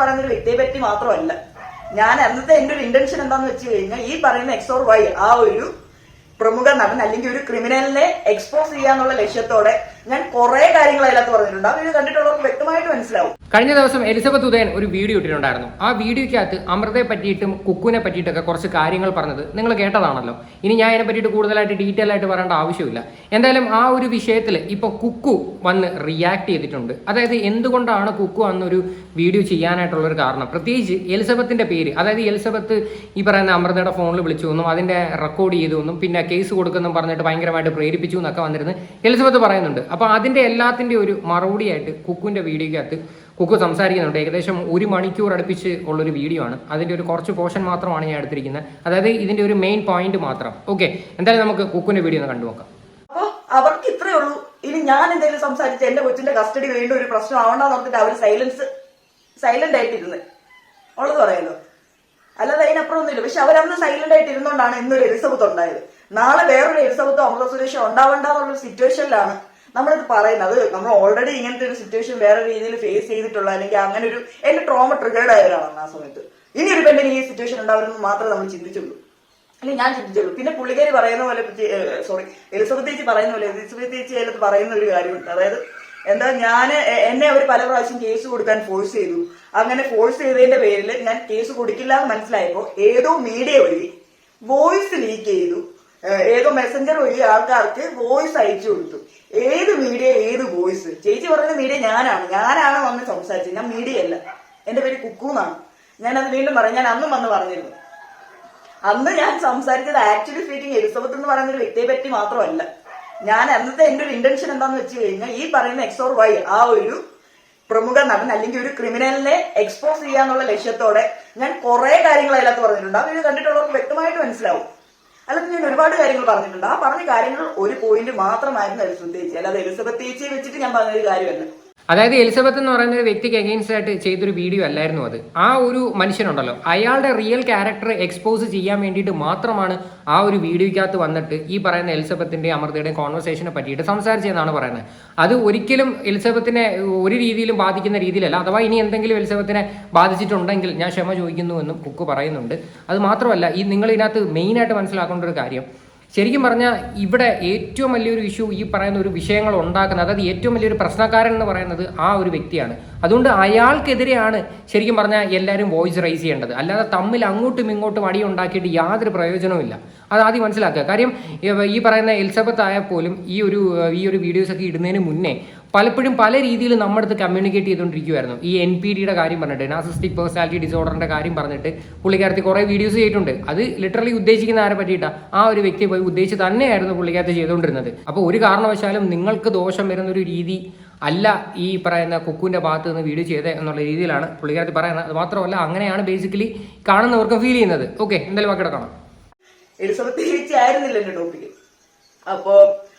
പറയുന്ന ഒരു വ്യക്തിയെ പറ്റി മാത്രമല്ല. ഞാൻ അന്നത്തെ എന്റെ ഒരു ഇന്റൻഷൻ എന്താന്ന് വെച്ച് കഴിഞ്ഞാൽ ഈ പറയുന്ന എക്സ് ഓർ വൈ ആ ഒരു പ്രമുഖ നടൻ അല്ലെങ്കിൽ ഒരു ക്രിമിനലിനെ എക്സ്പോസ് ചെയ്യാന്നുള്ള ലക്ഷ്യത്തോടെ ഞാൻ കുറെ കാര്യങ്ങൾ അതിനകത്ത് പറഞ്ഞിട്ടുണ്ട്. ആ വീഡിയോ കണ്ടിട്ടുള്ളവർക്ക് വ്യക്തമായിട്ട് മനസ്സിലാവും. കഴിഞ്ഞ ദിവസം എലിസബത്ത് ഉദയൻ ഒരു വീഡിയോ ഇട്ടിട്ടുണ്ടായിരുന്നു. ആ വീഡിയോയ്ക്കകത്ത് അമൃതയെ പറ്റിയിട്ടും കുക്കുവിനെ പറ്റിയിട്ടൊക്കെ കുറച്ച് കാര്യങ്ങൾ പറഞ്ഞത് നിങ്ങൾ കേട്ടതാണല്ലോ. ഇനി ഞാൻ അതിനെ പറ്റിയിട്ട് കൂടുതലായിട്ട് ഡീറ്റെയിൽ ആയിട്ട് പറയേണ്ട ആവശ്യമില്ല. എന്തായാലും ആ ഒരു വിഷയത്തിൽ ഇപ്പോൾ കുക്കു വന്ന് റിയാക്ട് ചെയ്തിട്ടുണ്ട്. അതായത് എന്തുകൊണ്ടാണ് കുക്കു അന്നൊരു വീഡിയോ ചെയ്യാനായിട്ടുള്ള ഒരു കാരണം? പ്രത്യേകിച്ച് എലിസബത്തിന്റെ പേര് അതായത് എലിസബത്ത് ഈ പറയുന്ന അമൃതയുടെ ഫോണിൽ വിളിച്ചു എന്നും അതിന്റെ റെക്കോർഡ് ചെയ്തു എന്നും പിന്നെ കേസ് കൊടുക്കുന്നും പറഞ്ഞിട്ട് ഭയങ്കരമായിട്ട് പ്രേരിപ്പിച്ചു എന്നൊക്കെ വന്നിരുന്നു എലിസബത്ത് പറയുന്നുണ്ട്. അപ്പോൾ അതിന്റെ എല്ലാത്തിന്റെ ഒരു മറുപടിയായിട്ട് കുക്കുവിന്റെ വീഡിയോയ്ക്കകത്ത് കുക്കു സംസാരിക്കുന്നുണ്ട്. ഏകദേശം ഒരു മണിക്കൂർ അടുപ്പിച്ച് ഉള്ളൊരു വീഡിയോ ആണ്. അതിന്റെ ഒരു കുറച്ച് പോർഷൻ മാത്രമാണ് ഞാൻ എടുത്തിരിക്കുന്നത്. അതായത് ഇതിന്റെ ഒരു മെയിൻ പോയിന്റ് മാത്രം. ഓക്കെ എന്തായാലും നമുക്ക് കുക്കുവിന്റെ വീഡിയോ ഒന്ന് കണ്ടു നോക്കാം. അപ്പൊ അവർക്ക് ഇത്രയേ ഉള്ളൂ. ഇനി ഞാൻ എന്തെങ്കിലും സംസാരിച്ച് എന്റെ കൊച്ചിന്റെ കസ്റ്റഡി വീണ്ടും ഒരു പ്രശ്നം ആവണ്ടെന്ന് ഓർത്തിട്ട് അവർ സൈലൻസ് സൈലന്റ് ആയിട്ടിരുന്ന്. ഉള്ളത് പറയല്ലോ അല്ലാതെ അതിനപ്പുറം ഒന്നുമില്ല. പക്ഷെ അവരന്ന് സൈലന്റ് ആയിട്ട് ഇരുന്നോണ്ടാണ് ഇന്നൊരു എലിസബത്ത് ഉണ്ടായത്. നാളെ വേറൊരു എലിസബത്തോ അമൃത സുരേഷോ ഉണ്ടാവണ്ടെന്നുള്ള സിറ്റുവേഷനിലാണ് നമ്മളിത് പറയുന്നത് നമ്മൾ ഓൾറെഡി ഇങ്ങനത്തെ ഒരു സിറ്റുവേഷൻ വേറെ രീതിയിൽ ഫേസ് ചെയ്തിട്ടുള്ള അല്ലെങ്കിൽ അങ്ങനെ ഒരു എന്റെ ട്രോമ ട്രിഗേർഡ് ആയവരാണ് ആ സമയത്ത്. ഇനി ഒരു പെണ്ണിന് ഈ സിറ്റുവേഷൻ ഉണ്ടാവുമെന്ന് മാത്രമേ നമ്മൾ ചിന്തിച്ചുള്ളൂ. അല്ലെങ്കിൽ ഞാൻ ചിന്തിച്ചുള്ളൂ. പിന്നെ പുള്ളിക്കാരി പറയുന്ന പോലെ സോറി എലിസബത്ത് ചേച്ചി പറയുന്ന പോലെ എലിസബത്ത് ചേച്ചി അതിലത്ത് പറയുന്ന ഒരു കാര്യമുണ്ട്. അതായത് എന്താ ഞാൻ എന്നെ അവർ പല പ്രാവശ്യം കേസ് കൊടുക്കാൻ ഫോഴ്സ് ചെയ്തു. അങ്ങനെ ഫോഴ്സ് ചെയ്തതിന്റെ പേരിൽ ഞാൻ കേസ് കൊടുക്കില്ല എന്ന് മനസ്സിലായപ്പോ ഏതോ മീഡിയ വഴി വോയിസ് ലീക്ക് ചെയ്തു. ഏതോ മെസ്സഞ്ചർ വഴി ആൾക്കാർക്ക് വോയിസ് അയച്ചു കൊടുത്തു. ഏത് മീഡിയ ഏത് വോയിസ് ചേച്ചി പറഞ്ഞ മീഡിയ ഞാനാണ്. ഞാനാണ് വന്ന് സംസാരിച്ചത്. ഞാൻ മീഡിയ അല്ല. എന്റെ പേര് കുക്കു എന്നാണ്. ഞാൻ അത് വീണ്ടും പറയാം. ഞാൻ അന്നും വന്ന് പറഞ്ഞിരുന്നു. അന്ന് ഞാൻ സംസാരിച്ചത് ആക്ച്വലി സ്പീക്കിംഗ് എലിസബത്ത് എന്ന് പറയുന്ന ഒരു വ്യക്തിയെ പറ്റി മാത്രമല്ല. ഞാൻ അന്നത്തെ എന്റെ ഒരു ഇന്റൻഷൻ എന്താന്ന് വെച്ച് കഴിഞ്ഞാൽ ഈ പറയുന്ന എക്സോർ വൈ ആ ഒരു പ്രമുഖ നടൻ അല്ലെങ്കിൽ ഒരു ക്രിമിനലിനെ എക്സ്പോസ് ചെയ്യാന്നുള്ള ലക്ഷ്യത്തോടെ ഞാൻ കുറെ കാര്യങ്ങൾ അതിനകത്ത് പറഞ്ഞിട്ടുണ്ട്. വീഡിയോ കണ്ടിട്ടുള്ളവർക്ക് വ്യക്തമായിട്ട് മനസ്സിലാവും. അല്ലാതെ ഞാൻ ഒരുപാട് കാര്യങ്ങൾ പറഞ്ഞിട്ടുണ്ട്. ആ പറഞ്ഞ കാര്യങ്ങൾ ഒരു പോയിന്റ് മാത്രമായിരുന്നു എലിസബത്ത് ചേച്ചി. അല്ലാതെ എലിസബത്ത് ചേച്ചിയെ വെച്ചിട്ട് ഞാൻ പറഞ്ഞൊരു കാര്യമല്ല. അതായത് എലിസബത്ത് എന്ന് പറയുന്ന ഒരു വ്യക്തിക്ക് എഗെയിൻസ്റ്റ് ആയിട്ട് ചെയ്തൊരു വീഡിയോ അല്ലായിരുന്നു അത്. ആ ഒരു മനുഷ്യനുണ്ടല്ലോ. അയാളുടെ റിയൽ ക്യാരക്ടർ എക്സ്പോസ് ചെയ്യാൻ വേണ്ടിയിട്ട് മാത്രമാണ് ആ ഒരു വീഡിയോയ്ക്കകത്ത് വന്നിട്ട് ഈ പറയുന്ന എലിസബത്തിന്റെ അമൃതയുടെയും കോൺവെർസേഷനെ പറ്റിയിട്ട് സംസാരിച്ചതെന്നാണ് പറയുന്നത്. അത് ഒരിക്കലും എലിസബത്തിനെ ഒരു രീതിയിലും ബാധിക്കുന്ന രീതിയിലല്ല. അഥവാ ഇനി എന്തെങ്കിലും എലിസബത്തിനെ ബാധിച്ചിട്ടുണ്ടെങ്കിൽ ഞാൻ ക്ഷമ ചോദിക്കുന്നു ചോദിക്കുന്നുവെന്നും കുക്ക് പറയുന്നുണ്ട്. അത് മാത്രമല്ല ഈ നിങ്ങൾ ഇതിനകത്ത് മെയിനായിട്ട് മനസ്സിലാക്കേണ്ട ഒരു കാര്യം ശരിക്കും പറഞ്ഞാൽ ഇവിടെ ഏറ്റവും വലിയൊരു ഇഷ്യൂ ഈ പറയുന്ന ഒരു വിഷയങ്ങൾ ഉണ്ടാക്കുന്നത് അതായത് ഏറ്റവും വലിയൊരു പ്രശ്നക്കാരൻ എന്ന് പറയുന്നത് ആ ഒരു വ്യക്തിയാണ്. അതുകൊണ്ട് അയാൾക്കെതിരെയാണ് ശരിക്കും പറഞ്ഞാൽ എല്ലാവരും വോയിസ് റൈസ് ചെയ്യേണ്ടത്. അല്ലാതെ തമ്മിൽ അങ്ങോട്ടും ഇങ്ങോട്ടും അടി ഉണ്ടാക്കിയിട്ട് യാതൊരു പ്രയോജനവുമില്ല അത് ആദ്യം മനസ്സിലാക്കുക. കാര്യം ഈ- പറയുന്ന എലിസബത്ത് ആയാൽ പോലും ഈ ഒരു ഈ ഒരു വീഡിയോസൊക്കെ ഇടുന്നതിന് മുന്നേ പലപ്പോഴും പല രീതിയിൽ നമ്മുടെ അടുത്ത് കമ്മ്യൂണിക്കേറ്റ് ചെയ്തുകൊണ്ടിരിക്കുമായിരുന്നു ഈ എൻ പി ഡിയുടെ കാര്യം പറഞ്ഞിട്ട് നാസിസ്റ്റിക് പേഴ്സണാലിറ്റി ഡിസോർഡറിന്റെ കാര്യം പറഞ്ഞിട്ട് പുള്ളിക്കാരത്തി കുറേ വീഡിയോസ് ചെയ്തിട്ടുണ്ട്. അത് ലിറ്ററലി ഉദ്ദേശിക്കുന്ന ആരെ പറ്റിയിട്ടാണ് ആ ഒരു വ്യക്തി പോയി ഉദ്ദേശിച്ച് തന്നെയായിരുന്നു പുള്ളിക്കാരത്തി ചെയ്തുകൊണ്ടിരുന്നത്. അപ്പോൾ ഒരു കാരണവശാലും നിങ്ങൾക്ക് ദോഷം വരുന്ന ഒരു രീതി അല്ല ഈ പറയുന്ന കൊക്കുവിന്റെ ഭാഗത്ത് നിന്ന് വീഡിയോ ചെയ്തത് എന്നുള്ള രീതിയിലാണ് പുള്ളിക്കാരത്തി പറയുന്നത്. അത് മാത്രമല്ല അങ്ങനെയാണ് ബേസിക്കലി കാണുന്നവർക്ക് ഫീൽ ചെയ്യുന്നത്. ഓക്കെ എന്തായാലും ബാക്കി കാണാം എലിസബത്ത് ചേച്ചി ആയിരുന്നില്ല എന്റെ ടോപ്പിക് അപ്പോ ആ,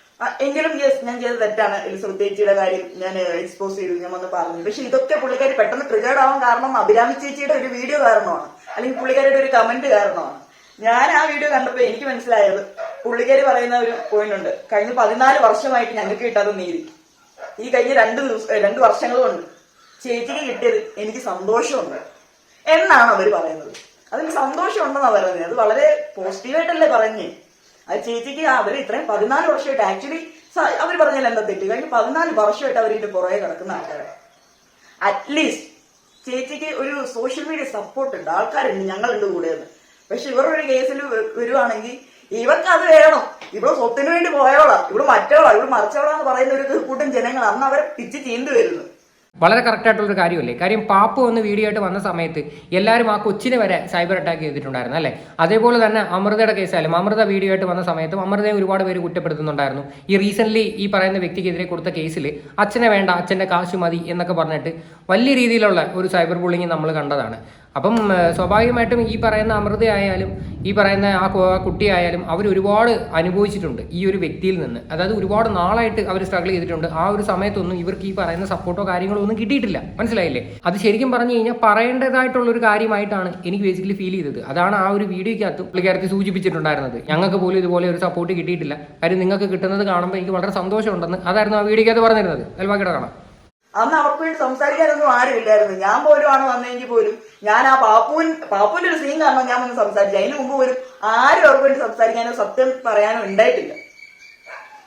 എങ്കിലും യെസ് ഞാൻ ചെയ്ത തെറ്റാണ്. എലിസബത്ത് ചേച്ചിയുടെ കാര്യം ഞാൻ എക്സ്പോസ് ചെയ്തു. ഞാൻ വന്ന് പറഞ്ഞു. പക്ഷെ ഇതൊക്കെ പുള്ളിക്കാരി പെട്ടെന്ന് ട്രിഗേർഡ് ആവാൻ കാരണം അഭിരാമി ചേച്ചിയുടെ ഒരു വീഡിയോ കാരണമാണ്. അല്ലെങ്കിൽ പുള്ളിക്കാരിയുടെ ഒരു കമന്റ് കാരണമാണ്. ഞാൻ ആ വീഡിയോ കണ്ടപ്പോൾ എനിക്ക് മനസ്സിലായത് പുള്ളിക്കാരി പറയുന്ന ഒരു പോയിന്റ് ഉണ്ട്. കഴിഞ്ഞ പതിനാല് വർഷമായിട്ട് ഞങ്ങൾക്ക് കിട്ടാത്ത നീതി. ഈ കഴിഞ്ഞ രണ്ട് ദിവസം രണ്ട് വർഷങ്ങളും ഉണ്ട്. ചേച്ചിക്ക് കിട്ടിയത് എനിക്ക് സന്തോഷമുണ്ട്. എന്നാണ് അവർ പറയുന്നത്. അതിന് സന്തോഷമുണ്ടെന്നാണ് പറയുന്നത്. അത് വളരെ പോസിറ്റീവായിട്ടല്ലേ പറഞ്ഞേ. അത് ചേച്ചിക്ക് അവർ ഇത്രയും പതിനാല് വർഷമായിട്ട് ആക്ച്വലി അവർ പറഞ്ഞാൽ എന്താ തെറ്റ്? കഴിഞ്ഞ പതിനാല് വർഷമായിട്ട് അവർ ഇതിന്റെ പുറകെ കിടക്കുന്ന ആൾക്കാരാണ് അറ്റ്ലീസ്റ്റ് ചേച്ചിക്ക് ഒരു സോഷ്യൽ മീഡിയ സപ്പോർട്ട് ഉണ്ട്. ആൾക്കാരുണ്ട് ഞങ്ങളുണ്ട് കൂടെയെന്ന്. പക്ഷെ ഇവരൊരു കേസിൽ വരുവാണെങ്കിൽ ഇവർക്ക് അത് വേണം. ഇവിടെ സ്വത്തിന് വേണ്ടി പോയവളാ. ഇവിടെ മറ്റവളാ. ഇവിടെ മറിച്ചവളാന്ന് പറയുന്ന ഒരു കൂട്ടം ജനങ്ങൾ അന്ന് അവരെ പിച്ച് ചീന്തി വരുന്നു. വളരെ കറക്റ്റായിട്ടുള്ളൊരു കാര്യമല്ലേ? കാര്യം പാപ്പ ഒന്ന് വീഡിയോ ആയിട്ട് വന്ന സമയത്ത് എല്ലാവരും ആ കൊച്ചിനെ വരെ സൈബർ അറ്റാക്ക് ചെയ്തിട്ടുണ്ടായിരുന്നു അല്ലേ? അതേപോലെ തന്നെ അമൃതയുടെ കേസായാലും അമൃത വീഡിയോ ആയിട്ട് വന്ന സമയത്തും അമൃതയെ ഒരുപാട് പേര് കുറ്റപ്പെടുത്തുന്നുണ്ടായിരുന്നു. ഈ റീസെന്റ് ഈ പറയുന്ന വ്യക്തിക്കെതിരെ കൊടുത്ത കേസിൽ അച്ഛനെ വേണ്ട അച്ഛന്റെ കാശ് മതി എന്നൊക്കെ പറഞ്ഞിട്ട് വലിയ രീതിയിലുള്ള ഒരു സൈബർ ബുള്ളിങ് നമ്മൾ കണ്ടതാണ്. അപ്പം സ്വാഭാവികമായിട്ടും ഈ പറയുന്ന അമൃത ആയാലും ഈ പറയുന്ന ആ കുട്ടിയായാലും അവർ ഒരുപാട് അനുഭവിച്ചിട്ടുണ്ട് ഈ ഒരു വ്യക്തിയിൽ നിന്ന്. അതായത് ഒരുപാട് നാളായിട്ട് അവർ സ്ട്രഗിൾ ചെയ്തിട്ടുണ്ട്. ആ ഒരു സമയത്തൊന്നും ഇവർക്ക് ഈ പറയുന്ന സപ്പോർട്ടോ കാര്യങ്ങളോ ഒന്നും കിട്ടിയിട്ടില്ല. മനസ്സിലായില്ലേ? അത് ശരിക്കും പറഞ്ഞു കഴിഞ്ഞാൽ പറയേണ്ടതായിട്ടുള്ള ഒരു കാര്യമായിട്ടാണ് എനിക്ക് ബേസിക്കലി ഫീൽ ചെയ്തത്. അതാണ് ആ ഒരു വീഡിയോയ്ക്കകത്ത് പുള്ളിക്കാരത്തി സൂചിപ്പിച്ചിട്ടുണ്ടായിരുന്നത്. ഞങ്ങൾക്ക് പോലും ഇതുപോലെ ഒരു സപ്പോർട്ട് കിട്ടിയിട്ടില്ല. കാര്യം നിങ്ങൾക്ക് കിട്ടുന്നത് കാണുമ്പോൾ എനിക്ക് വളരെ സന്തോഷമുണ്ടെന്ന്. അതായിരുന്നു ആ വീഡിയോയ്ക്കകത്ത് പറഞ്ഞിരുന്നത്. അൽവാക്കിടെ കാണാം. അന്ന് അവർക്ക് വേണ്ടി സംസാരിക്കാനൊന്നും ആരുമില്ലായിരുന്നു ഞാൻ പോലും ആണ് വന്നെങ്കിൽ പോലും ഞാൻ ആ പാപ്പുവിൻ പാപ്പുവിന്റെ ഒരു സീൻ കാരണം ഞാൻ വന്ന് സംസാരിച്ചു. അതിന് മുമ്പ് പോലും ആരും അവർക്ക് വേണ്ടി സംസാരിക്കാനോ സത്യം പറയാനോ ഉണ്ടായിട്ടില്ല.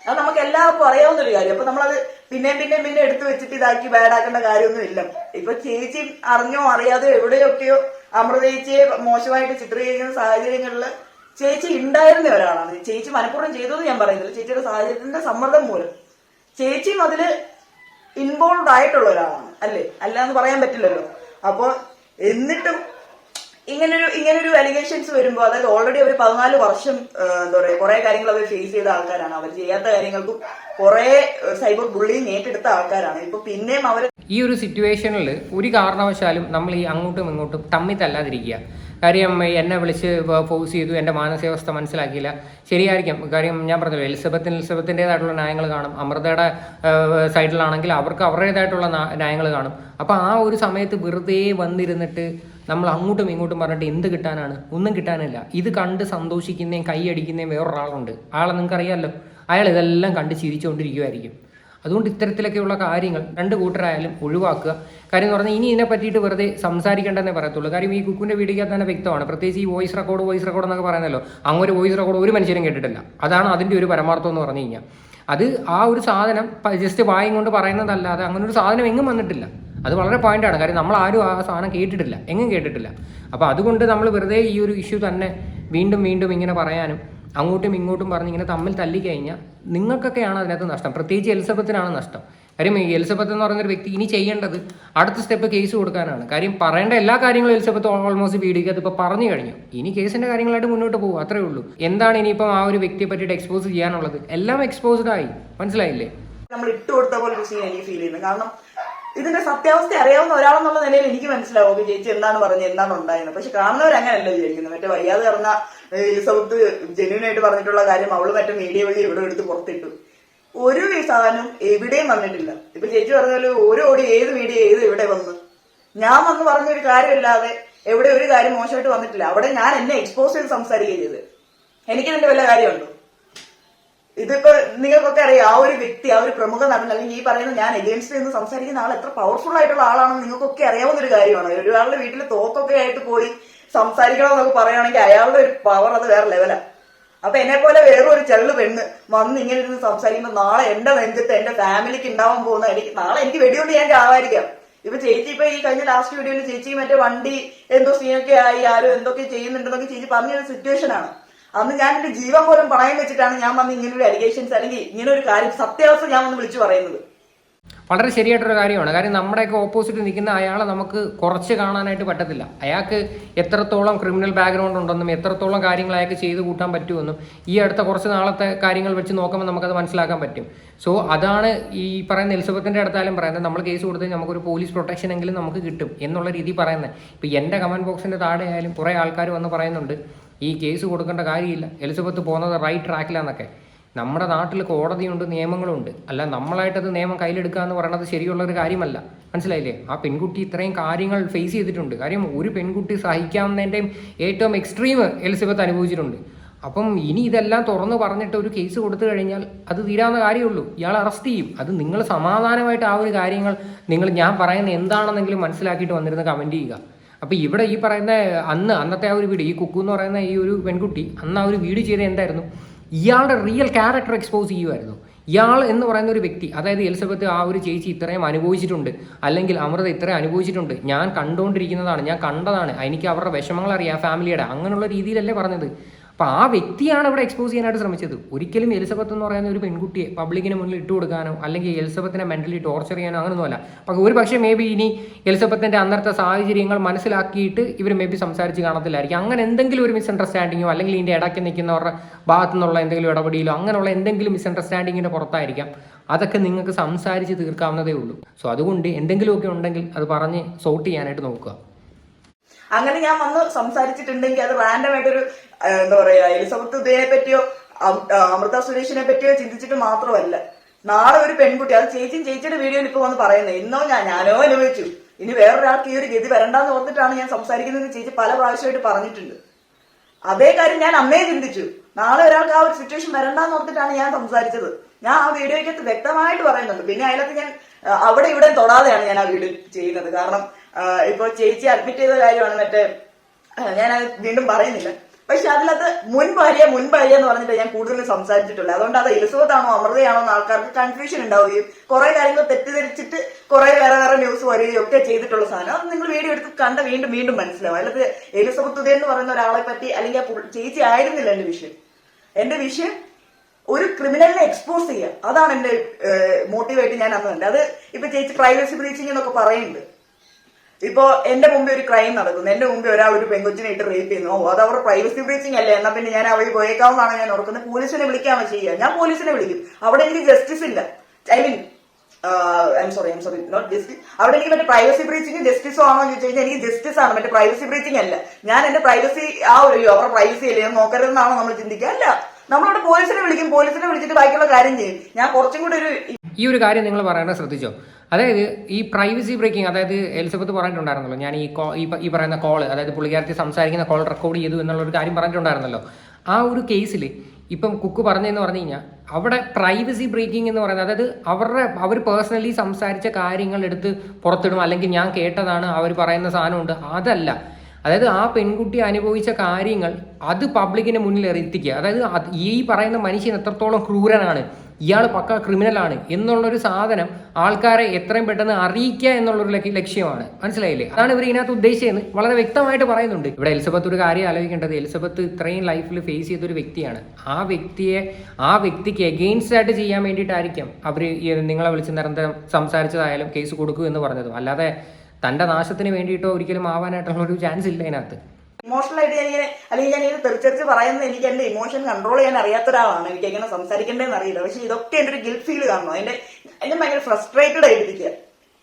അത് നമുക്ക് എല്ലാവർക്കും അറിയാവുന്ന ഒരു കാര്യം. അപ്പൊ നമ്മളത് പിന്നെയും പിന്നെയും പിന്നെ എടുത്തു വെച്ചിട്ട് ഇതാക്കി ബാഡാക്കേണ്ട കാര്യമൊന്നും ഇല്ല. ഇപ്പൊ ചേച്ചി അറിഞ്ഞോ അറിയാതെ എവിടെയൊക്കെയോ അമൃത ചേച്ചിയെ മോശമായിട്ട് ചിത്രീകരിക്കുന്ന സാഹചര്യങ്ങളിൽ ചേച്ചി ഉണ്ടായിരുന്ന ഒരാളാണ്. ചേച്ചി മനഃപൂർവം ചെയ്തതെന്ന് ഞാൻ പറയുന്നില്ല. ചേച്ചിയുടെ സാഹചര്യത്തിന്റെ സമ്മർദ്ദം മൂലം. ചേച്ചിയും അതിൽ ഇൻവോൾവ് ആയിട്ടുള്ള ഒരാളാണ് അല്ലേ? അല്ല എന്ന് പറയാൻ പറ്റില്ലല്ലോ. അപ്പൊ എന്നിട്ടും ഇങ്ങനൊരു ഇങ്ങനൊരു അലിഗേഷൻസ് വരുമ്പോൾ അതായത് ഓൾറെഡി അവർ പതിനാല് വർഷം എന്താ പറയാ കുറെ കാര്യങ്ങൾ അവർ ഫേസ് ചെയ്ത ആൾക്കാരാണ്. അവർ ചെയ്യാത്ത കാര്യങ്ങൾക്കും കുറെ സൈബർ ബുള്ളിങ് ഏറ്റെടുത്ത ആൾക്കാരാണ്. ഇപ്പൊ പിന്നെയും അവർ ഈ ഒരു സിറ്റുവേഷനിൽ ഒരു കാരണവശാലും നമ്മൾ ഈ അങ്ങോട്ടും ഇങ്ങോട്ടും തമ്മിൽ തല്ലാതിരിക്കുക. കാര്യം എന്നെ വിളിച്ച് ഫോസ് ചെയ്തു എന്റെ മാനസികാവസ്ഥ മനസ്സിലാക്കിയില്ല. ശരിയായിരിക്കും. കാര്യം ഞാൻ പറഞ്ഞല്ലോ എലിസബത്തിന് എലിസബത്തിന്റെതായിട്ടുള്ള ന്യായങ്ങൾ കാണും. അമൃതയുടെ സൈഡിലാണെങ്കിൽ അവർക്ക് അവരുടേതായിട്ടുള്ള ന്യായങ്ങൾ കാണും. അപ്പോൾ ആ ഒരു സമയത്ത് വെറുതെ വന്നിരുന്നിട്ട് നമ്മൾ അങ്ങോട്ടും ഇങ്ങോട്ടും പറഞ്ഞിട്ട് എന്ത് കിട്ടാനാണ്? ഒന്നും കിട്ടാനില്ല. ഇത് കണ്ട് സന്തോഷിക്കുന്നതും കൈയടിക്കുന്നതും വേറൊരാളുണ്ട്. ആളെ നിങ്ങൾക്കറിയാമല്ലോ അയാൾ ഇതെല്ലാം കണ്ട് ചിരിച്ചുകൊണ്ടിരിക്കുമായിരിക്കും അതുകൊണ്ട് ഇത്തരത്തിലൊക്കെയുള്ള കാര്യങ്ങൾ രണ്ട് കൂട്ടരായാലും ഒഴിവാക്കുക. കാര്യം എന്ന് പറഞ്ഞാൽ ഇനി ഇതിനെ പറ്റിയിട്ട് വെറുതെ സംസാരിക്കേണ്ടെന്നേ പറയത്തുള്ളൂ. കാര്യം ഈ കുക്കിന്റെ വീടിക്കകത്ത് തന്നെ വ്യക്തമാണ്. പ്രത്യേകിച്ച് ഈ വോയിസ് റെക്കോർഡ് വോയിസ് റെക്കോർഡ് എന്നൊക്കെ പറയുന്നല്ലോ അങ്ങനെ ഒരു വോയിസ് റെക്കോർഡ് ഒരു മനുഷ്യരും കേട്ടിട്ടില്ല. അതാണ് അതിന്റെ ഒരു പരമാർത്ഥം എന്ന് പറഞ്ഞു കഴിഞ്ഞാൽ. അത് ആ ഒരു സാധനം ജസ്റ്റ് വായും കൊണ്ട് പറയുന്നതല്ലാതെ അങ്ങനെ ഒരു സാധനം എങ്ങും വന്നിട്ടില്ല. അത് വളരെ പോയിന്റാണ് കാര്യം നമ്മൾ ആരും ആ സാധനം കേട്ടിട്ടില്ല. എങ്ങും കേട്ടിട്ടില്ല. അപ്പോൾ അതുകൊണ്ട് നമ്മൾ വെറുതെ ഈ ഒരു ഇഷ്യൂ തന്നെ വീണ്ടും വീണ്ടും ഇങ്ങനെ പറയാനും അങ്ങോട്ടും ഇങ്ങോട്ടും പറഞ്ഞ് ഇങ്ങനെ തമ്മിൽ തല്ലിക്കഴിഞ്ഞാൽ നിങ്ങൾക്കൊക്കെയാണ് അതിനകത്ത് നഷ്ടം. പ്രത്യേകിച്ച് എലിസബത്തിനാണ് നഷ്ടം. കാര്യം എലിസബത്ത് എന്ന് പറയുന്നൊരു വ്യക്തി ഇനി ചെയ്യേണ്ടത് അടുത്ത സ്റ്റെപ്പ് കേസ് കൊടുക്കാനാണ്. കാര്യം പറയേണ്ട എല്ലാ കാര്യങ്ങളും എലിസബത്ത് ഓൾമോസ്റ്റ് വീഡിയോക്കകത്ത് ഇപ്പോൾ പറഞ്ഞു കഴിഞ്ഞു. ഇനി കേസിന്റെ കാര്യങ്ങളായിട്ട് മുന്നോട്ട് പോകും അത്രേ ഉള്ളൂ. എന്താണ് ഇനിയിപ്പം ആ ഒരു വ്യക്തിയെ പറ്റിയിട്ട് എക്സ്പോസ് ചെയ്യാനുള്ളത്? എല്ലാം എക്സ്പോസ്ഡ് ആയി. മനസ്സിലായില്ലേ? നമ്മൾ ഇട്ട് കൊടുത്ത പോലെ ഒരു ഫീൽ ചെയ്യുന്നത് കാരണം ഇതിന്റെ സത്യാവസ്ഥ അറിയാവുന്ന ഒരാളെന്നുള്ള നിലയിൽ എനിക്ക് മനസ്സിലാവും. ചേച്ചി എന്താണ് പറഞ്ഞത്? എന്താണ് ഉണ്ടായത്? പക്ഷെ കാണുന്നവർ അങ്ങനെയല്ല വിചാരിക്കുന്നത്. മറ്റേ വയ്യാതെ പറഞ്ഞ എലിസബത്ത് ജെന്യൂൻ ആയിട്ട് പറഞ്ഞിട്ടുള്ള കാര്യം അവൾ മറ്റേ മീഡിയ വഴി ഇവിടെ എടുത്ത് പുറത്തിട്ടു. ഒരു സാധനം എവിടെയും വന്നിട്ടില്ല. ഇപ്പൊ ചേച്ചി പറഞ്ഞാലും ഓരോ ഓടി ഏത് മീഡിയ ഏത് എവിടെ വന്ന്? ഞാൻ വന്ന് പറഞ്ഞൊരു കാര്യമില്ലാതെ എവിടെ ഒരു കാര്യം മോശമായിട്ട് വന്നിട്ടില്ല. അവിടെ ഞാൻ എന്നെ എക്സ്പോസ് ചെയ്ത് സംസാരിക്കുകയും ചെയ്ത്. എനിക്കിതിന്റെ വല്ല കാര്യമുണ്ടോ? ഇതിപ്പോ നിങ്ങൾക്കൊക്കെ അറിയാം ആ ഒരു വ്യക്തി ആ ഒരു പ്രമുഖ നടൻ അല്ലെങ്കിൽ ഈ പറയുന്ന ഞാൻ എഗെയിൻസ്റ്റ് എന്ന് സംസാരിക്കുന്ന ആൾ എത്ര പവർഫുൾ ആയിട്ടുള്ള ആളാണെന്ന് നിങ്ങൾക്കൊക്കെ അറിയാവുന്ന ഒരു കാര്യമാണ്. ഒരാളുടെ വീട്ടിൽ തോക്കൊക്കെ ആയിട്ട് പോയി സംസാരിക്കണം എന്നൊക്കെ പറയുകയാണെങ്കിൽ അയാളുടെ ഒരു പവർ അത് വേറെ ലെവലാ അപ്പൊ എന്നെ പോലെ വേറൊരു ചെള്ളു പെണ്ണ് വന്ന് ഇങ്ങനെ ഇരുന്ന് സംസാരിക്കുമ്പോൾ നാളെ എന്റെ നെഞ്ചത്ത് എന്റെ ഫാമിലിക്ക് ഉണ്ടാവാൻ പോകുന്ന എനിക്ക് നാളെ എനിക്ക് വെടിയുണ്ട് ഞാൻ ചാവായിരിക്കാം ഇപ്പൊ ചേച്ചി ഇപ്പൊ ഈ കഴിഞ്ഞ ലാസ്റ്റ് വീഡിയോയിൽ ചേച്ചി മറ്റേ വണ്ടി എന്തോ സീനൊക്കെ ആയി ആരും എന്തൊക്കെ ചെയ്യുന്നുണ്ടെന്നൊക്കെ ചേച്ചി പറഞ്ഞൊരു സിറ്റുവേഷൻ ആണ്. അന്ന് ഞാൻ എന്റെ ജീവൻ പോലും പണയം വെച്ചിട്ടാണ് ഞാൻ വന്ന് ഇങ്ങനെ ഒരു അലിഗേഷൻസ് അല്ലെങ്കിൽ ഇങ്ങനെ ഒരു കാര്യം സത്യാവസ്ഥ ഞാൻ വന്ന് വിളിച്ചു പറയുന്നത്. വളരെ ശരിയായിട്ടൊരു കാര്യമാണ്. കാര്യം നമ്മുടെയൊക്കെ ഓപ്പോസിറ്റ് നിൽക്കുന്ന അയാളെ നമുക്ക് കുറച്ച് കാണാനായിട്ട് പറ്റത്തില്ല. അയാൾക്ക് എത്രത്തോളം ക്രിമിനൽ ബാക്ക്ഗ്രൗണ്ട് ഉണ്ടെന്നും എത്രത്തോളം കാര്യങ്ങൾ അയാൾക്ക് ചെയ്തു കൂട്ടാൻ പറ്റുമെന്നും ഈ അടുത്ത കുറച്ച് നാളത്തെ കാര്യങ്ങൾ വെച്ച് നോക്കുമ്പോൾ നമുക്കത് മനസ്സിലാക്കാൻ പറ്റും. സോ അതാണ് ഈ പറയുന്ന എലിസബത്തിന്റെ അടുത്താലും പറയുന്നത്. നമ്മൾ കേസ് കൊടുത്ത് നമുക്കൊരു പോലീസ് പ്രൊട്ടക്ഷൻ എങ്കിലും നമുക്ക് കിട്ടും എന്നുള്ള രീതി പറയുന്നത്. ഇപ്പോൾ എന്റെ കമന്റ് ബോക്സിന്റെ താഴെ ആയാലും കുറേ ആൾക്കാർ വന്ന് പറയുന്നുണ്ട്. ഈ കേസ് കൊടുക്കേണ്ട കാര്യമില്ല. എലിസബത്ത് പോകുന്നത് റൈറ്റ് ട്രാക്കിലാന്നൊക്കെ നമ്മുടെ നാട്ടിൽ കോടതിയുണ്ട് നിയമങ്ങളുണ്ട്. അല്ല നമ്മളായിട്ടത് നിയമം കയ്യിലെടുക്കുക എന്ന് പറയുന്നത് ശരിയുള്ള ഒരു കാര്യമല്ല. മനസ്സിലായില്ലേ? ആ പെൺകുട്ടി ഇത്രയും കാര്യങ്ങൾ ഫേസ് ചെയ്തിട്ടുണ്ട്. കാര്യം ഒരു പെൺകുട്ടി സഹിക്കാവുന്നതിന്റെയും ഏറ്റവും എക്സ്ട്രീം എലിസബത്ത് അനുഭവിച്ചിട്ടുണ്ട്. അപ്പം ഇനി ഇതെല്ലാം തുറന്നു പറഞ്ഞിട്ട് ഒരു കേസ് കൊടുത്തു കഴിഞ്ഞാൽ അത് തീരാവുന്ന കാര്യമുള്ളൂ. ഇയാൾ അറസ്റ്റ് ചെയ്യും. അത് നിങ്ങൾ സമാധാനമായിട്ട് ആ ഒരു കാര്യങ്ങൾ നിങ്ങൾ ഞാൻ പറയുന്ന എന്താണെന്നെങ്കിലും മനസ്സിലാക്കിയിട്ട് വന്നിരുന്ന് കമന്റ് ചെയ്യുക. അപ്പോൾ ഇവിടെ ഈ പറയുന്ന അന്ന് അന്നത്തെ ആ ഒരു വീട് ഈ കുക്കു എന്ന് പറയുന്ന ഈ ഒരു പെൺകുട്ടി അന്ന് ആ ഒരു വീട് ചെയ്ത് എന്തായിരുന്നു? ഇയാളുടെ റിയൽ ക്യാരക്ടർ എക്സ്പോസ് ചെയ്യുമായിരുന്നു ഇയാൾ എന്ന് പറയുന്ന ഒരു വ്യക്തി അതായത് എലിസബത്ത് ആ ഒരു ചേച്ചി ഇത്രയും അനുഭവിച്ചിട്ടുണ്ട് അല്ലെങ്കിൽ അമൃത ഇത്രയും അനുഭവിച്ചിട്ടുണ്ട് ഞാൻ കണ്ടുകൊണ്ടിരിക്കുന്നതാണ് ഞാൻ കണ്ടതാണ് എനിക്ക് അവരുടെ വിഷമങ്ങൾ അറിയാം ഫാമിലിയുടെ അങ്ങനെയുള്ള രീതിയിലല്ലേ പറഞ്ഞത്. അപ്പോൾ ആ വ്യക്തിയാണ് ഇവിടെ എക്സ്പോസ് ചെയ്യാനായിട്ട് ശ്രമിച്ചത്. ഒരിക്കലും എലിസബത്ത് എന്ന് പറയുന്ന ഒരു പെൺകുട്ടിയെ പബ്ലിക്കിന് മുന്നിൽ ഇട്ട് കൊടുക്കാനോ അല്ലെങ്കിൽ എലിസബത്തിനെ മെന്റലി ടോർച്ചർ ചെയ്യാനോ അങ്ങനെയൊന്നുമല്ല അപ്പം ഒരു പക്ഷേ മേ ബി ഇനി എലിസബത്തിന്റെ അന്നത്തെ സാഹചര്യങ്ങൾ മനസ്സിലാക്കിയിട്ട് ഇവർ മേ ബി സംസാരിച്ച് കാണത്തില്ലായിരിക്കും. അങ്ങനെ എന്തെങ്കിലും ഒരു മിസ്അണ്ടർസ്റ്റാൻഡിങ്ങോ അല്ലെങ്കിൽ ഇതിന്റെ ഇടയ്ക്ക് നിൽക്കുന്നവരുടെ ഭാഗത്തു നിന്നുള്ള എന്തെങ്കിലും ഇടപെടിയിലോ അങ്ങനെയുള്ള എന്തെങ്കിലും മിസ്അണ്ടർസ്റ്റാൻഡിങ്ങിന്റെ പുറത്തായിരിക്കാം. അതൊക്കെ നിങ്ങൾക്ക് സംസാരിച്ച് തീർക്കാവുന്നതേ ഉള്ളൂ. സോ അതുകൊണ്ട് എന്തെങ്കിലുമൊക്കെ ഉണ്ടെങ്കിൽ അത് പറഞ്ഞ് സോർട്ട് ചെയ്യാനായിട്ട് നോക്കുക. അങ്ങനെ ഞാൻ വന്ന് സംസാരിച്ചിട്ടുണ്ടെങ്കിൽ അത് റാൻഡം ആയിട്ടൊരു എന്താ പറയാ എലിസബത്ത് ഉദയെ പറ്റിയോ അമൃത സുരേഷിനെ പറ്റിയോ ചിന്തിച്ചിട്ട് മാത്രമല്ല. നാളെ ഒരു പെൺകുട്ടി അത് ചേച്ചിയും ചേച്ചിയുടെ വീഡിയോയിൽ ഇപ്പൊ വന്ന് പറയുന്നത്. ഇന്നോ ഞാൻ ഞാനോ അനുഭവിച്ചു. ഇനി വേറൊരാൾക്ക് ഈ ഒരു ഗതി വരണ്ടെന്ന് ഓർത്തിട്ടാണ് ഞാൻ സംസാരിക്കുന്നതെന്ന് ചേച്ചി പല പ്രാവശ്യമായിട്ട് പറഞ്ഞിട്ടുണ്ട്. അതേ കാര്യം ഞാൻ അമ്മയെ ചിന്തിച്ചു. നാളെ ഒരാൾക്ക് ആ ഒരു സിറ്റുവേഷൻ വരണ്ടെന്ന് ഓർത്തിട്ടാണ് ഞാൻ സംസാരിച്ചത്. ഞാൻ ആ വീഡിയോയ്ക്കകത്ത് വ്യക്തമായിട്ട് പറയുന്നുണ്ട്. പിന്നെ അതിനകത്ത് ഞാൻ അവിടെ ഇവിടെ തൊടാതെയാണ് ഞാൻ ആ വീഡിയോ ചെയ്യുന്നത്. കാരണം ആ, ഇപ്പൊ ചേച്ചി അഡ്മിറ്റ് ചെയ്ത കാര്യമാണ് മറ്റേ ഞാൻ അത് വീണ്ടും പറയുന്നില്ല. പക്ഷെ അതിലത് മുൻ ഭാര്യ മുൻ ഭാര്യ എന്ന് പറഞ്ഞിട്ട് ഞാൻ കൂടുതലും സംസാരിച്ചിട്ടുള്ളത് അതുകൊണ്ട് അത് എലിസബത്ത് ആണോ അമൃതയാണോ എന്ന് ആൾക്കാർക്ക് കൺഫ്യൂഷൻ ഉണ്ടാവുകയും കുറെ കാര്യങ്ങൾ തെറ്റിദ്ധരിച്ചിട്ട് കുറെ വേറെ വേറെ ന്യൂസ് വരികയും ഒക്കെ ചെയ്തിട്ടുള്ള സാധനം. അത് നിങ്ങൾ വീഡിയോ എടുത്ത് കണ്ട വീണ്ടും വീണ്ടും മനസ്സിലാവും. അല്ലാതെ എലിസബത്ത് ഉദയ എന്ന് പറയുന്ന ഒരാളെ പറ്റി അല്ലെങ്കിൽ ചേച്ചി ആയിരുന്നില്ല എന്റെ വിഷയം. എന്റെ വിഷയം ഒരു ക്രിമിനലിനെ എക്സ്പോസ് ചെയ്യുക. അതാണ് എന്റെ മോട്ടീവായിട്ട് ഞാൻ അന്ന് അത് ഇപ്പൊ ചേച്ചി പ്രൈവസി ബ്രീച്ചിങ് എന്നൊക്കെ പറയുന്നുണ്ട്. ഇപ്പോ എന്റെ മുമ്പിൽ ഒരു ക്രൈം നടക്കുന്നു. എന്റെ മുമ്പിൽ ഒരാൾ ഒരു പെങ്കുച്ചിനെ ഇട്ട് റേപ്പ് ചെയ്യുന്നു അത് അവരുടെ പ്രൈവസി ബ്രീച്ചിങ് അല്ലേ? എന്നാ പിന്നെ ഞാൻ അവഴി പോയേക്കാവുന്നതാണ് ഞാൻ ഓർക്കുന്നത്. പോലീസിനെ വിളിക്കാൻ ചെയ്യുക. ഞാൻ പോലീസിനെ വിളിക്കും. അവിടെ എനിക്ക് ജസ്റ്റിസ് ഇല്ല. I mean I'm sorry I'm sorry not justice അവിടെ എനിക്ക് മറ്റേ പ്രൈവസി ബ്രീച്ചിങ് ജസ്റ്റിസോ ആണോ എന്ന് ചോദിച്ചു കഴിഞ്ഞാൽ എനിക്ക് ജസ്റ്റിസ് ആണ്. മറ്റേ പ്രൈവസി ബ്രീച്ചിങ് അല്ല. ഞാൻ എന്റെ പ്രൈവസി ആ ഒരു അവരുടെ പ്രൈവസി അല്ലേ? നോക്കരുതെന്നാണോ നമ്മൾ ചിന്തിക്കുക? അല്ല. നമ്മളവിടെ പോലീസിനെ വിളിക്കും. പോലീസിനെ വിളിച്ചിട്ട് ബാക്കിയുള്ള കാര്യം ചെയ്യും. ഞാൻ കുറച്ചും കൂടി ഒരു ഈ ഒരു കാര്യം നിങ്ങൾ പറയേണ്ടത് ശ്രദ്ധിച്ചോ? അതായത് ഈ പ്രൈവസി ബ്രേക്കിംഗ് അതായത് എലിസബത്ത് പറഞ്ഞിട്ടുണ്ടായിരുന്നല്ലോ ഞാൻ ഈ കോ ഈ പറയുന്ന കോൾ അതായത് പുള്ളിക്കാരത്തി സംസാരിക്കുന്ന കോൾ റെക്കോർഡ് ചെയ്തു എന്നുള്ള ഒരു കാര്യം പറഞ്ഞിട്ടുണ്ടായിരുന്നല്ലോ. ആ ഒരു കേസിൽ ഇപ്പം കുക്ക് പറഞ്ഞതെന്ന് പറഞ്ഞു കഴിഞ്ഞാൽ അവിടെ പ്രൈവസി ബ്രേക്കിംഗ് എന്ന് പറയുന്നത് അതായത് അവരുടെ അവർ പേഴ്സണലി സംസാരിച്ച കാര്യങ്ങൾ എടുത്ത് പുറത്തിടും അല്ലെങ്കിൽ ഞാൻ കേട്ടതാണ് അവർ പറയുന്ന സാധനമുണ്ട് അതല്ല. അതായത് ആ പെൺകുട്ടി അനുഭവിച്ച കാര്യങ്ങൾ അത് പബ്ലിക്കിന് മുന്നിൽ എത്തിക്കുക. അതായത് ഈ പറയുന്ന മനുഷ്യൻ എത്രത്തോളം ക്രൂരനാണ് ഇയാൾ പക്ക ക്രിമിനലാണ് എന്നുള്ളൊരു സാധനം ആൾക്കാരെ എത്രയും പെട്ടെന്ന് അറിയിക്കുക എന്നുള്ളൊരു ലക്ഷ്യ- ലക്ഷ്യമാണ്. മനസ്സിലായില്ലേ? അതാണ് ഇവർ ഇതിനകത്ത് ഉദ്ദേശിച്ചതെന്ന് വളരെ വ്യക്തമായിട്ട് പറയുന്നുണ്ട്. ഇവിടെ എലിസബത്ത് ഒരു കാര്യം ആലോചിക്കേണ്ടത്. എലിസബത്ത് ഇത്രയും ലൈഫിൽ ഫേസ് ചെയ്തൊരു വ്യക്തിയാണ്. ആ വ്യക്തിയെ ആ വ്യക്തിക്ക് എഗെയിൻസ്റ്റ് ആയിട്ട് ചെയ്യാൻ വേണ്ടിയിട്ടായിരിക്കും അവർ നിങ്ങളെ വിളിച്ച് നിരന്തരം സംസാരിച്ചതായാലും കേസ് കൊടുക്കൂ എന്ന് പറഞ്ഞതും. അല്ലാതെ തന്റെ നാശത്തിന് വേണ്ടിയിട്ടോ ഒരിക്കലും ആവാനായിട്ടുള്ള ഒരു ചാൻസ് ഇല്ല ആയിട്ട് ഞാൻ ഇങ്ങനെ അല്ലെങ്കിൽ ഞാൻ ഇങ്ങനെ തെറിച്ചെറിച്ച് പറയുന്നത് എനിക്ക് എന്റെ ഇമോഷൻ കൺട്രോൾ ചെയ്യാൻ അറിയാത്ത ഒരാളാണ് എനിക്ക് എങ്ങനെ സംസാരിക്കേണ്ടതെന്ന് അറിയില്ല. പക്ഷെ ഇതൊക്കെ എന്റെ ഒരു ഗിൽറ്റ് ഫീൽ കാണണം എന്റെ എന്നെ ഭയങ്കര ഫ്രസ്ട്രേറ്റഡ് ആയിട്ടിരിക്കുക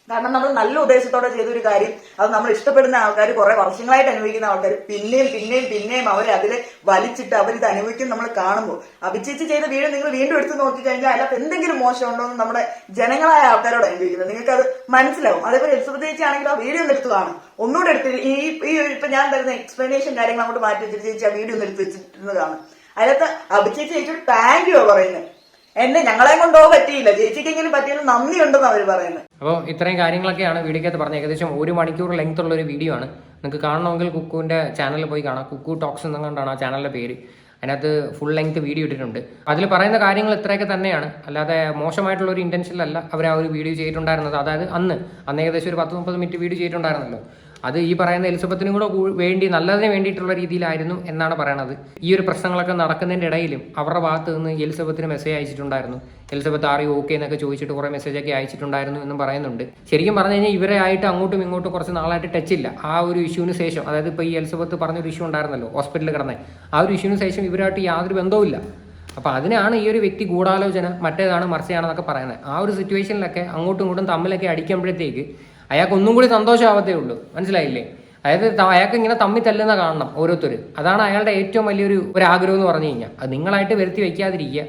കാരണം നമ്മൾ നല്ല ഉദ്ദേശത്തോടെ ചെയ്തൊരു കാര്യം അത് നമ്മൾ ഇഷ്ടപ്പെടുന്ന ആൾക്കാർ കുറെ വർഷങ്ങളായിട്ട് അനുഭവിക്കുന്ന ആൾക്കാർ പിന്നെയും പിന്നെയും പിന്നെയും അവർ അതിൽ വലിച്ചിട്ട് അവരിത് അനുഭവിക്കും നമ്മൾ കാണുമ്പോൾ. അഭിചേച്ചി ചെയ്ത വീട് നിങ്ങൾ വീണ്ടും എടുത്ത് നോക്കി കഴിഞ്ഞാൽ അതിനകത്ത് എന്തെങ്കിലും മോശമുണ്ടോ എന്ന് നമ്മുടെ ജനങ്ങളായ ആൾക്കാരോട് അനുഭവിക്കുന്നത്. നിങ്ങൾക്ക് അത് മനസ്സിലാവും. അതേപോലെ എലിസബത്ത് ചേച്ചി ആണെങ്കിൽ ആ വീഡിയോ ഒന്ന് എടുത്ത് കാണും. ഒന്നുകൂടെ എടുത്ത് ഈ ഈ ഇപ്പൊ ഞാൻ തരുന്ന എക്സ്പ്ലനേഷൻ കാര്യങ്ങൾ അങ്ങോട്ട് മാറ്റി വെച്ചിട്ട് ചേച്ചി ആ വീഡിയോ ഒന്ന് എടുത്ത് വെച്ചിട്ടുണ്ട് കാണും. അതിനകത്ത് അഭിചേച്ചി ചേച്ചിയോട് താങ്ക് യു പറയുന്നത്. എന്നെ ഞങ്ങളെ കൊണ്ടോ പറ്റിയില്ല. ചേച്ചിക്കെങ്കിലും പറ്റിയാലും നന്ദി ഉണ്ടെന്ന് അവർ പറയുന്നത്. അപ്പോൾ ഇത്രയും കാര്യങ്ങളൊക്കെയാണ് വീഡിയോക്കകത്ത് പറഞ്ഞത്. ഏകദേശം ഒരു മണിക്കൂർ ലെങ്ത് ഉള്ള ഒരു വീഡിയോ ആണ്. നിങ്ങൾക്ക് കാണണമെങ്കിൽ കുക്കുവിന്റെ ചാനലിൽ പോയി കാണാം. കുക്കു ടോക്സ് എന്നുകൊണ്ടാണ് ആ ചാനലിന്റെ പേര്. അതിനകത്ത് ഫുൾ ലെങ്ത് വീഡിയോ ഇട്ടിട്ടുണ്ട്. അതിൽ പറയുന്ന കാര്യങ്ങൾ ഇത്രയൊക്കെ തന്നെയാണ്. അല്ലാതെ മോശമായിട്ടുള്ള ഒരു ഇന്റൻഷനിലല്ല അവർ ആ ഒരു വീഡിയോ ചെയ്തിട്ടുണ്ടായിരുന്നത്. അതായത് അന്ന് അന്ന് ഏകദേശം ഒരു പത്ത് മുപ്പത് മിനിറ്റ് വീഡിയോ ചെയ്തിട്ടുണ്ടായിരുന്നല്ലോ. അത് ഈ പറയുന്ന എലിസബത്തിനും കൂടെ വേണ്ടി നല്ലതിന് വേണ്ടിയിട്ടുള്ള രീതിയിലായിരുന്നു എന്നാണ് പറയണത്. ഈ ഒരു പ്രശ്നങ്ങളൊക്കെ നടക്കുന്നതിന്റെ ഇടയിലും അവരുടെ ഭാഗത്ത് നിന്ന് എലിസബത്തിന് മെസ്സേജ് അയച്ചിട്ടുണ്ടായിരുന്നു. എലിസബത്ത് ആറി ഓക്കെ എന്നൊക്കെ ചോദിച്ചിട്ട് കുറേ മെസ്സേജൊക്കെ അയച്ചിട്ടുണ്ടായിരുന്നു എന്നും പറയുന്നുണ്ട്. ശരിക്കും പറഞ്ഞു കഴിഞ്ഞാൽ ഇവരെ ആയിട്ട് അങ്ങോട്ടും ഇങ്ങോട്ടും കുറച്ച് നാളായിട്ട് ടച്ച് ഇല്ല. ആ ഒരു ഇഷ്യൂവിന് ശേഷം അതായത് ഇപ്പോൾ ഈ എലിസബത്ത് പറഞ്ഞൊരു ഇഷ്യൂ ഉണ്ടായിരുന്നല്ലോ ഹോസ്പിറ്റലിൽ കിടന്നേ. ആ ഒരു ഇഷ്യൂവിന് ശേഷം ഇവരായിട്ട് യാതൊരു ബന്ധവുമില്ല അപ്പോൾ അതിനാണ് ഈ ഒരു വ്യക്തി ഗൂഢാലോചന മറ്റേതാണ് മറിച്ചയാണെന്നൊക്കെ പറയുന്നത്. ആ ഒരു സിറ്റുവേഷനിലൊക്കെ അങ്ങോട്ടും ഇങ്ങോട്ടും തമ്മിലൊക്കെ അടിക്കുമ്പോഴത്തേക്ക് അയാൾക്ക് ഒന്നും കൂടി സന്തോഷമാവത്തേ ഉള്ളൂ. മനസ്സിലായില്ലേ? അതായത് അയാൾക്ക് ഇങ്ങനെ തമ്മിൽ തല്ലുന്ന കാണണം ഓരോരുത്തർ അതാണ് അയാളുടെ ഏറ്റവും വലിയൊരു ഒരു ആഗ്രഹം എന്ന് പറഞ്ഞു കഴിഞ്ഞാൽ അത് നിങ്ങളായിട്ട് വരുത്തി വയ്ക്കാതിരിക്കുക.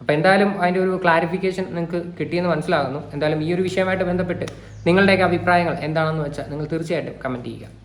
അപ്പോൾ എന്തായാലും അതിന്റെ ഒരു ക്ലാരിഫിക്കേഷൻ നിങ്ങൾക്ക് കിട്ടിയെന്ന് മനസ്സിലാകുന്നു. എന്തായാലും ഈ ഒരു വിഷയമായിട്ട് ബന്ധപ്പെട്ട് നിങ്ങളുടെയൊക്കെ അഭിപ്രായങ്ങൾ എന്താണെന്ന് വെച്ചാൽ നിങ്ങൾ തീർച്ചയായിട്ടും കമന്റ് ചെയ്യുക.